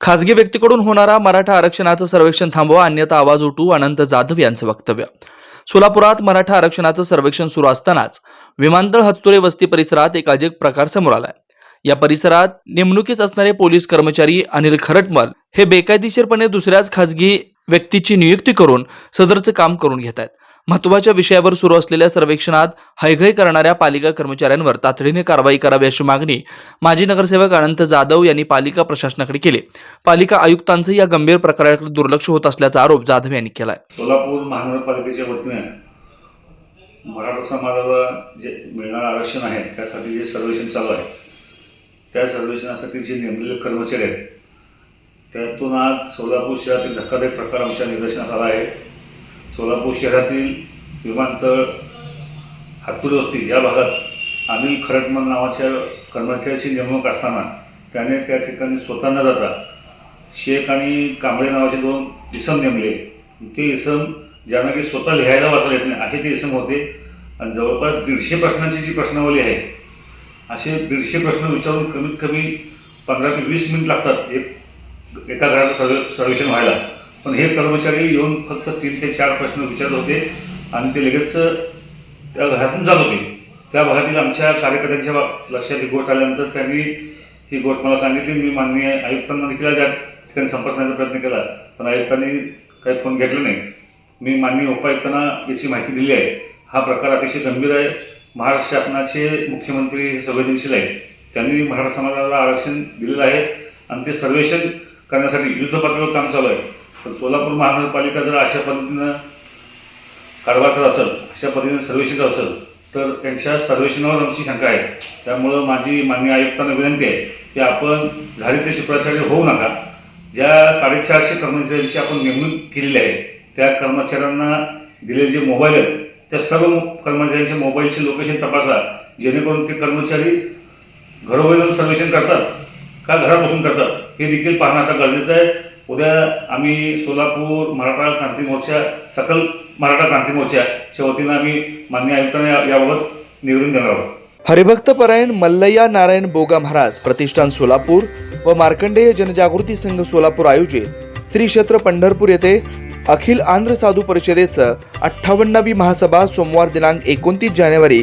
खासगी व्यक्तीकडून होणारा मराठा आरक्षणाचं सर्वेक्षण थांबवा अन्यथा आवाज उठू अनंत जाधव यांचं वक्तव्य. सोलापुरात मराठा आरक्षणाचं सर्वेक्षण सुरू असतानाच विमानतळ हत्तुरे वस्ती परिसरात एक अजब प्रकार समोर आलाय. या परिसरात नेमणुकीस असणारे पोलीस कर्मचारी अनिल खरटमल हे बेकायदेशीरपणे दुसऱ्याच खासगी व्यक्तीची नियुक्ती करून सदरचं काम करून घेत आहेत महत्त्वाच्या विषयावर सुरू असलेल्या सर्वेक्षणात हैगय करणाऱ्या पालिका कर्मचाऱ्यांवर तातडीने कारवाई करावी अशी मागणी माजी नगरसेवक अनंत जाधव यांनी पालिका प्रशासनाकडे केली. पालिका आयुक्तांचं या गंभीर प्रकाराकडे दुर्लक्ष होत असल्याचा आरोप जाधव यांनी केलाय. सोलापूर महानगरपालिकेच्या वतीने मराठा समाजाला जे मिळणारं आरक्षण आहे त्यासाठी जे सर्वेक्षण चालू आहे त्या सर्वेक्षणासाठी जे नेमलेले कर्मचारी आहेत त्यातून आज सोलापूर शहरातील धक्कादायक प्रकार आमच्या निदर्शनात आला आहे. सोलापूर शहरातील विमानतळ हातूर वस्ती या भागात अनिल खरटमल नावाच्या कर्मचाऱ्याची नेमणूक असताना त्याने त्या ठिकाणी स्वतः न जाता शेख आणि कांबळे नावाचे दोन इसम नेमले. ते इसम ज्यांना की स्वतः लिहायला वाचायला येत नाही असे ते इसम होते. आणि जवळपास दीडशे प्रश्नांची जी प्रश्नावली आहे असे दीडशे प्रश्न विचारून कमीत कमी पंधरा ते वीस मिनिट लागतात एक एका घराचं सर्वे सर्वेक्षण व्हायला. पण हे कर्मचारी येऊन फक्त तीन ते चार प्रश्न विचारत होते आणि ते लगेच त्या घरातून जात होते. त्या भागातील आमच्या कार्यकर्त्यांच्या लक्षात ही गोष्ट आल्यानंतर त्यांनी ही गोष्ट मला सांगितली. मी माननीय आयुक्तांना देखील त्या ठिकाणी संपर्क करण्याचा प्रयत्न केला पण आयुक्तांनी काही फोन घेतला नाही. मी माननीय उपायुक्तांना याची माहिती दिली आहे. हा प्रकार अतिशय गंभीर आहे. महाराष्ट्र शासनाचे मुख्यमंत्री हे संवेदनशील आहेत. त्यांनी मराठा समाजाला आरक्षण दिलेलं आहे आणि ते सर्वेक्षण करण्यासाठी युद्धपातळीवर काम चालू आहे. पण सोलापूर महानगरपालिका जर अशा पद्धतीनं कारभार करत असेल अशा पद्धतीनं सर्वेक्षण करत असेल तर त्यांच्या सर्वेक्षणावर आमची शंका आहे. त्यामुळं माझी माननीय आयुक्तांना विनंती आहे की आपण झाली ते शुक्राचार्य होऊ नका. ज्या साडेचारशे कर्मचाऱ्यांची आपण नेमणूक केलेली आहे त्या कर्मचाऱ्यांना दिलेले जे मोबाईल आहेत त्या सर्व कर्मचाऱ्यांच्या मोबाईलचे लोकेशन तपासा. जेणेकरून ते कर्मचारी घरोघरी जाऊन सर्वेक्षण करतात का घरात बसून करतात? हे देखील पाहणं आता गरजेचं आहे. उद्या आम्ही सोलापूर मराठा क्रांती मोर्चा सकल मराठा क्रांती मोर्चाच्या वतीनं आम्ही मान्य आयुक्तांना याबाबत निवेदन देणार आहोत. हरिभक्त परायण मल्लय्या नारायण बोगा महाराज प्रतिष्ठान सोलापूर व मार्कंडेय जनजागृती संघ सोलापूर आयोजित श्री क्षेत्र पंढरपूर येथे अखिल आंध्र साधू परिषदेचं अठ्ठावन्नावी महासभा सोमवार दिनांक एकोणतीस जानेवारी